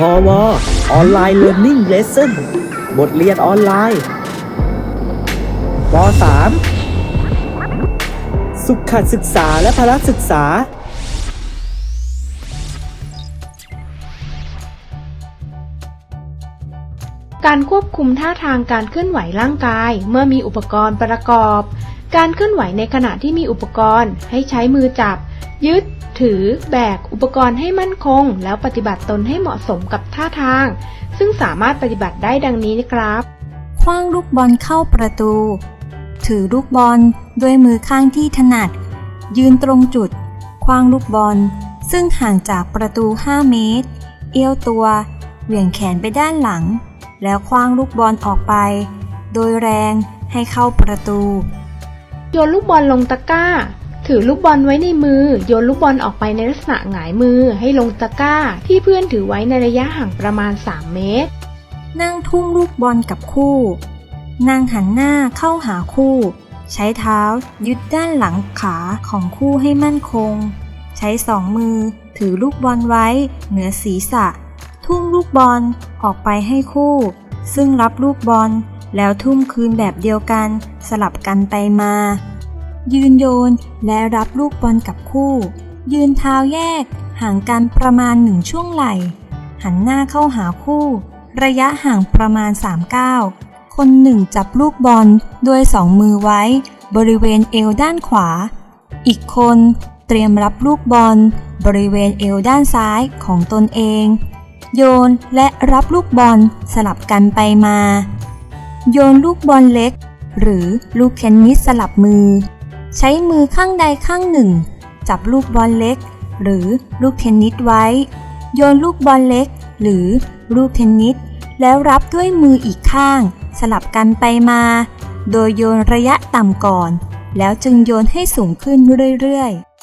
พอวออนไลน์เรียน i ิ g เลสเซ่นบทเรียนออนไลน์ป .3 สุขศึกษาและพละศึกษา การควบคุมท่าทางการเคลื่อนไหวร่างกาย เมื่อมีอุปกรณ์ประกอบ การเคลื่อนไหวในขณะที่มีอุปกรณ์ ให้ใช้มือจับ ยึด ถือ แบก อุปกรณ์ให้มั่นคง แล้วปฏิบัติตนให้เหมาะสมกับท่าทาง ซึ่งสามารถปฏิบัติได้ดังนี้นะครับคว้างลูกบอลเข้าประตู ถือลูกบอลด้วยมือข้างที่ถนัด ยืนตรงจุดคว้างลูกบอล ซึ่งห่างจากประตู 5 เมตร เอี้ยวตัว เหวี่ยงแขนไปด้านหลัง แล้วคว้างลูกบอลออกไป โดยแรงให้เข้าประตู โยนลูกบอลลงตะกร้า ถือลูกบอลไว้ในมือ โยนลูกบอลออกไปในลักษณะหงายมือให้ลงตะกร้า ที่เพื่อนถือไว้ในระยะห่างประมาณ 3 เมตร นั่งทุ่มลูกบอลกับคู่ นั่งหันหน้าเข้าหาคู่ ใช้เท้า ยึดด้านหลังขาของคู่ให้มั่นคง ใช้สองมือ ถือลูกบอลไว้ เหนือศีรษะ ทุ่มลูกบอลออกไปให้คู่ ซึ่งรับลูกบอลแล้วทุ่มคืนแบบเดียวกัน สลับกันไปมา ยืนโยนและรับลูกบอลกับคู่ ยืนเท้าแยก ห่างกันประมาณหนึ่งช่วงไหล่ หันหน้าเข้าหาคู่ ระยะห่างประมาณ3ก้าวคนหนึ่งจับลูกบอลด้วยสองมือไว้ บริเวณเอวด้านขวา อีกคนเตรียมรับลูกบอล บริเวณเอวด้านซ้ายของตนเอง โยนและรับลูกบอลสลับกันไปมา โยนลูกบอลเล็ก หรือลูกเทนนิสสลับมือ ใช้มือข้างใดข้างหนึ่ง จับลูกบอลเล็ก หรือลูกเทนนิสไว้ โยนลูกบอลเล็ก หรือลูกเทนนิสแล้วรับด้วยมืออีกข้าง สลับกันไปมา โดยโยนระยะต่ำก่อน แล้วจึงโยนให้สูงขึ้นเรื่อยๆ